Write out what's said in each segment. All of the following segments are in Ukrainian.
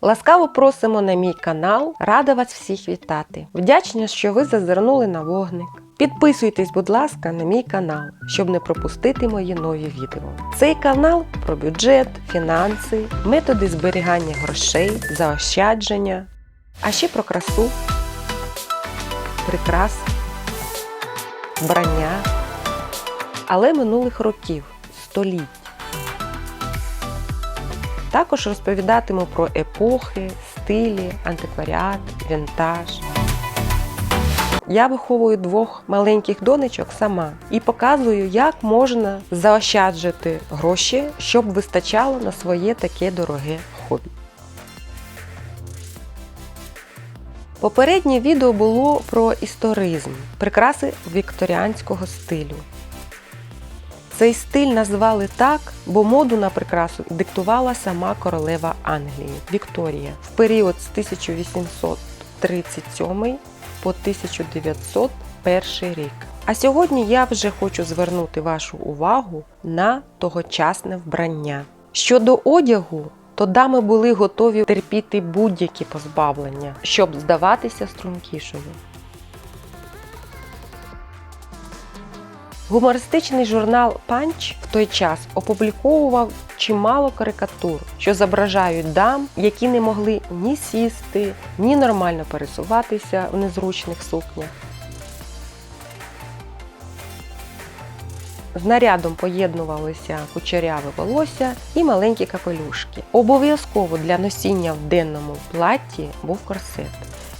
Ласкаво просимо на мій канал, рада вас всіх вітати. Вдячна, що ви зазирнули на вогник. Підписуйтесь, будь ласка, на мій канал, щоб не пропустити мої нові відео. Цей канал про бюджет, фінанси, методи зберігання грошей, заощадження, а ще про красу, прикраси, вбрання, але минулих років, століть. Також розповідатиму про епохи, стилі, антикваріат, вінтаж. Я виховую двох маленьких донечок сама і показую, як можна заощаджити гроші, щоб вистачало на своє таке дороге хобі. Попереднє відео було про історизм, прикраси вікторіанського стилю. Цей стиль назвали так, бо моду на прикрасу диктувала сама королева Англії Вікторія в період з 1837 по 1901 рік. А сьогодні я вже хочу звернути вашу увагу на тогочасне вбрання. Щодо одягу, то дами були готові терпіти будь-які позбавлення, щоб здаватися стрункішою. Гумористичний журнал Панч в той час опубліковував чимало карикатур, що зображають дам, які не могли ні сісти, ні нормально пересуватися в незручних сукнях. З нарядом поєднувалися кучеряве волосся і маленькі капелюшки. Обов'язково для носіння в денному платі був корсет,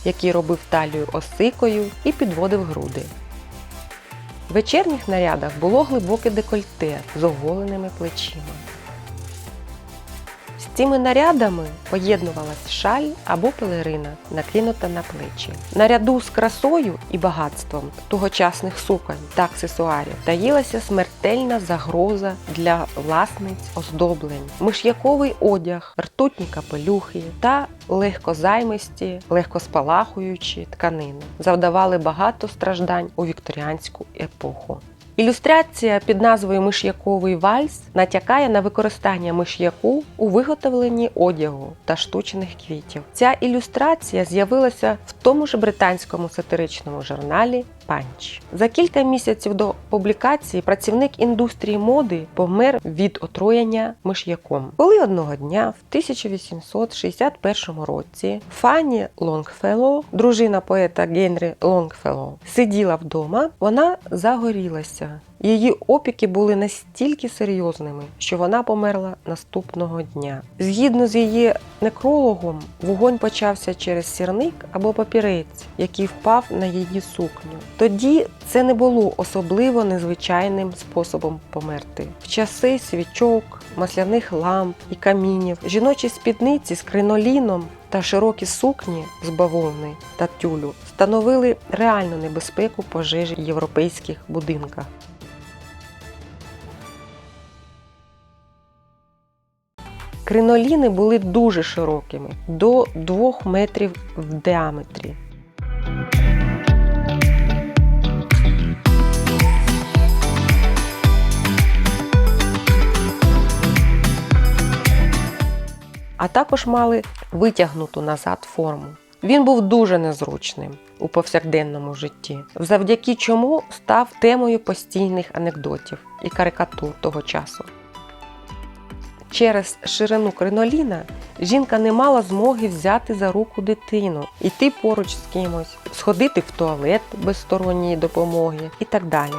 який робив талію осикою і підводив груди. Вечірніх нарядах було глибоке декольте з оголеними плечима. Цими нарядами поєднувалась шаль або пелерина, накинута на плечі. Наряду з красою і багатством тогочасних суконь та аксесуарів таїлася смертельна загроза для власниць оздоблень, миш'яковий одяг, ртутні капелюхи та легкозаймисті, легкоспалахуючі тканини завдавали багато страждань у вікторіанську епоху. Ілюстрація під назвою Миш'яковий вальс натякає на використання миш'яку у виготовленні одягу та штучних квітів. Ця ілюстрація з'явилася в тому ж британському сатиричному журналі Панч. За кілька місяців до публікації працівник індустрії моди помер від отруєння миш'яком. Коли одного дня в 1861 році Фанні Лонгфелло, дружина поета Генрі Лонгфелло, сиділа вдома, вона загорілася. Її опіки були настільки серйозними, що вона померла наступного дня. Згідно з її некрологом, вогонь почався через сірник або папірець, який впав на її сукню. Тоді це не було особливо незвичайним способом померти. В часи свічок, масляних ламп і камінів, жіночі спідниці з криноліном та широкі сукні з бавовни та тюлю становили реальну небезпеку пожежі в європейських будинках. Криноліни були дуже широкими до 2 метрів в діаметрі. А також мали витягнуту назад форму. Він був дуже незручним у повсякденному житті, завдяки чому став темою постійних анекдотів і карикатур того часу. Через ширину криноліна жінка не мала змоги взяти за руку дитину, йти поруч з кимось, сходити в туалет без сторонньої допомоги і так далі.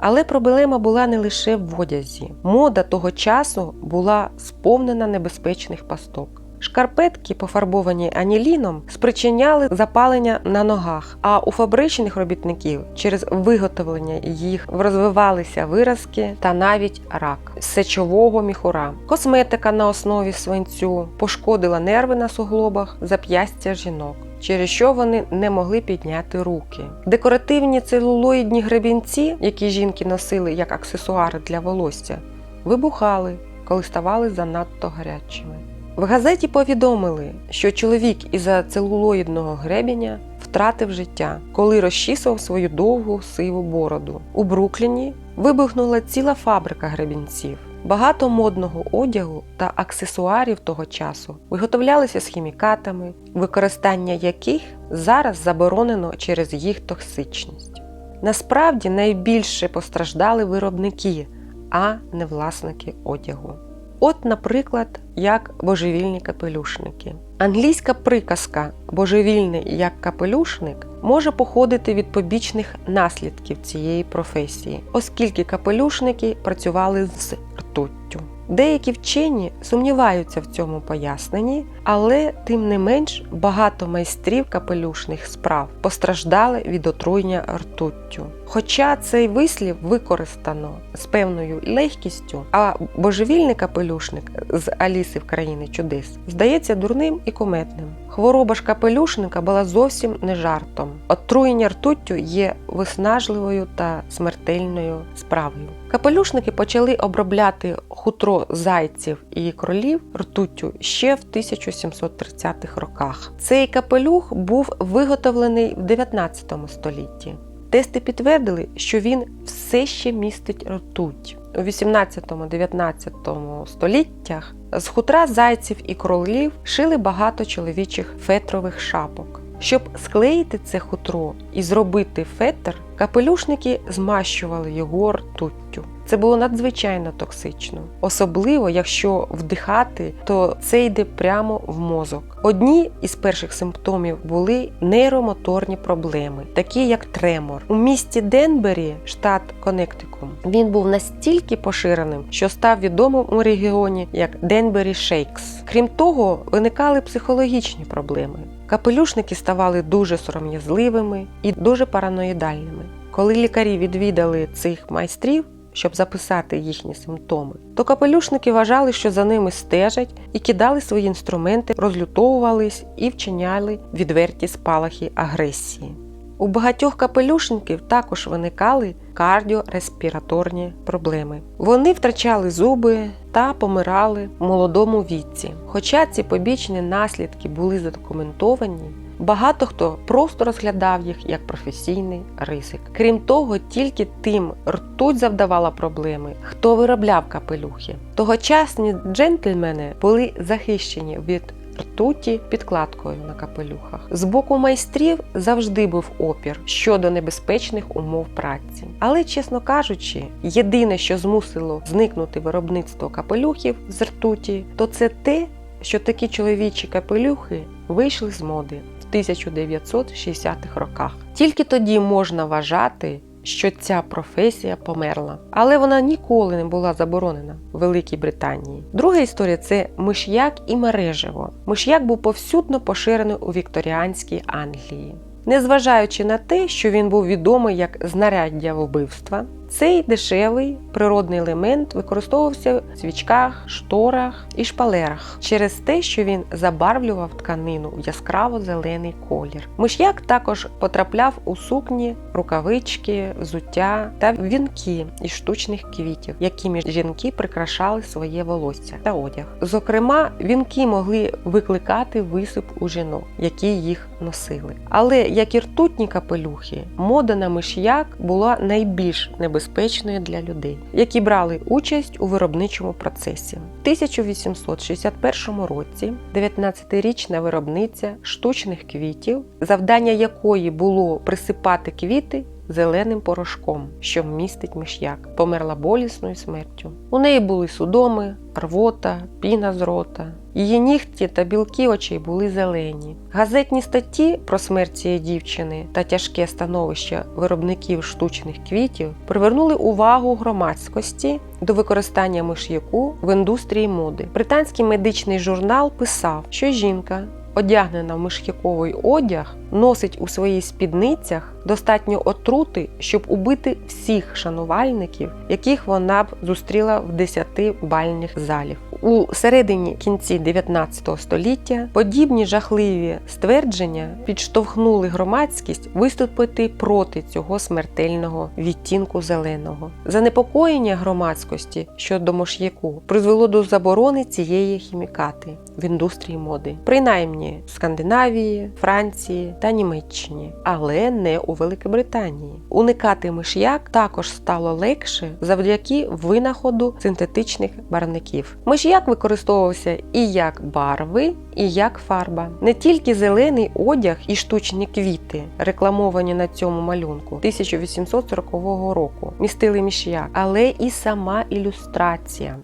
Але проблема була не лише в одязі. Мода того часу була сповнена небезпечних пасток. Шкарпетки, пофарбовані аніліном, спричиняли запалення на ногах, а у фабричних робітників через виготовлення їх розвивалися виразки та навіть рак сечового міхура. Косметика на основі свинцю пошкодила нерви на суглобах зап'ястя жінок. Через що вони не могли підняти руки. Декоративні целулоїдні гребінці, які жінки носили як аксесуари для волосся, вибухали, коли ставали занадто гарячими. В газеті повідомили, що чоловік із-за целулоїдного гребеня втратив життя, коли розчісував свою довгу сиву бороду. У Брукліні вибухнула ціла фабрика гребінців. Багато модного одягу та аксесуарів того часу виготовлялися з хімікатами, використання яких зараз заборонено через їх токсичність. Насправді найбільше постраждали виробники, а не власники одягу. От, наприклад, як божевільні капелюшники. Англійська приказка божевільний як капелюшник може походити від побічних наслідків цієї професії, оскільки капелюшники працювали з ртуттю. Деякі вчені сумніваються в цьому поясненні, але тим не менш багато майстрів капелюшних справ постраждали від отруєння ртуттю. Хоча цей вислів використано з певною легкістю, а божевільний капелюшник з Аліси в країни чудес здається дурним і кометним. Хвороба ж капелюшника була зовсім не жартом. Отруєння ртуттю є виснажливою та смертельною справою. Капелюшники почали обробляти хутро зайців і кролів ртуттю ще в 1730-х роках. Цей капелюх був виготовлений в 19 столітті. Тести підтвердили, що він все ще містить ртуть. У 18-19 століттях з хутра зайців і кролів шили багато чоловічих фетрових шапок. Щоб склеїти це хутро і зробити фетр, капелюшники змащували його ртуттю. Це було надзвичайно токсично, особливо якщо вдихати, то це йде прямо в мозок. Одні із перших симптомів були нейромоторні проблеми, такі як тремор. У місті Денбері, штат Коннектикум, він був настільки поширеним, що став відомим у регіоні як Денбері Шейкс. Крім того, виникали психологічні проблеми. Капелюшники ставали дуже сором'язливими і дуже параноїдальними. Коли лікарі відвідали цих майстрів, щоб записати їхні симптоми, то капелюшники вважали, що за ними стежать і кидали свої інструменти, розлютовувались і вчиняли відверті спалахи агресії. У багатьох капелюшників також виникали кардіореспіраторні проблеми. Вони втрачали зуби та помирали в молодому віці. Хоча ці побічні наслідки були задокументовані, багато хто просто розглядав їх як професійний ризик. Крім того, тільки тим ртуть завдавала проблеми, хто виробляв капелюхи. Тогочасні джентльмени були захищені від ртуті підкладкою на капелюхах. З боку майстрів завжди був опір щодо небезпечних умов праці. Але, чесно кажучи, єдине, що змусило зникнути виробництво капелюхів з ртуті, то це те, що такі чоловічі капелюхи вийшли з моди 1960-х роках. Тільки тоді можна вважати, що ця професія померла, але вона ніколи не була заборонена в Великій Британії. Друга історія це миш'як і мережево. Миш'як був повсюдно поширений у вікторіанській Англії. Незважаючи на те, що він був відомий як знаряддя вбивства, цей дешевий природний елемент використовувався в свічках, шторах і шпалерах через те, що він забарвлював тканину в яскраво-зелений колір. Миш'як також потрапляв у сукні, рукавички, взуття та вінки із штучних квітів, якими жінки прикрашали своє волосся та одяг. Зокрема, вінки могли викликати висип у жінок, які їх носили. Але як і ртутні капелюхи, мода на миш'як була найбільш небезпечною для людей, які брали участь у виробничому процесі. В 1861 році 19-річна виробниця штучних квітів, завдання якої було присипати квіти зеленим порошком, що містить миш'як, померла болісною смертю. У неї були судоми, рвота, піна з рота. Її нігті та білки очей були зелені. Газетні статті про смерть цієї дівчини та тяжке становище виробників штучних квітів привернули увагу громадськості до використання миш'яку в індустрії моди. Британський медичний журнал писав, що жінка, одягнена в миш'яковий одяг, носить у своїх спідницях достатньо отрути, щоб убити всіх шанувальників, яких вона б зустріла в 10-бальних залів. У середині кінці 19 століття подібні жахливі ствердження підштовхнули громадськість виступити проти цього смертельного відтінку зеленого. Занепокоєння громадськості щодо мош'яку призвело до заборони цієї хімікати в індустрії моди, принаймні в Скандинавії, Франції та Німеччині, але не у Великобританії. Уникати миш'як також стало легше завдяки винаходу синтетичних барвників. Миш'як використовувався і як барви, і як фарба. Не тільки зелений одяг і штучні квіти, рекламовані на цьому малюнку 1840 року, містили міш'як, але і сама ілюстрація.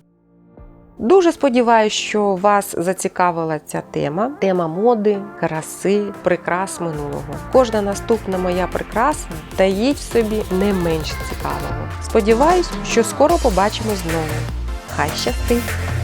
Дуже сподіваюся, що вас зацікавила ця тема тема моди, краси, прикрас минулого. Кожна наступна моя прикраса таїть в собі не менш цікавого. Сподіваюсь, що скоро побачимось знову. Хай щастить!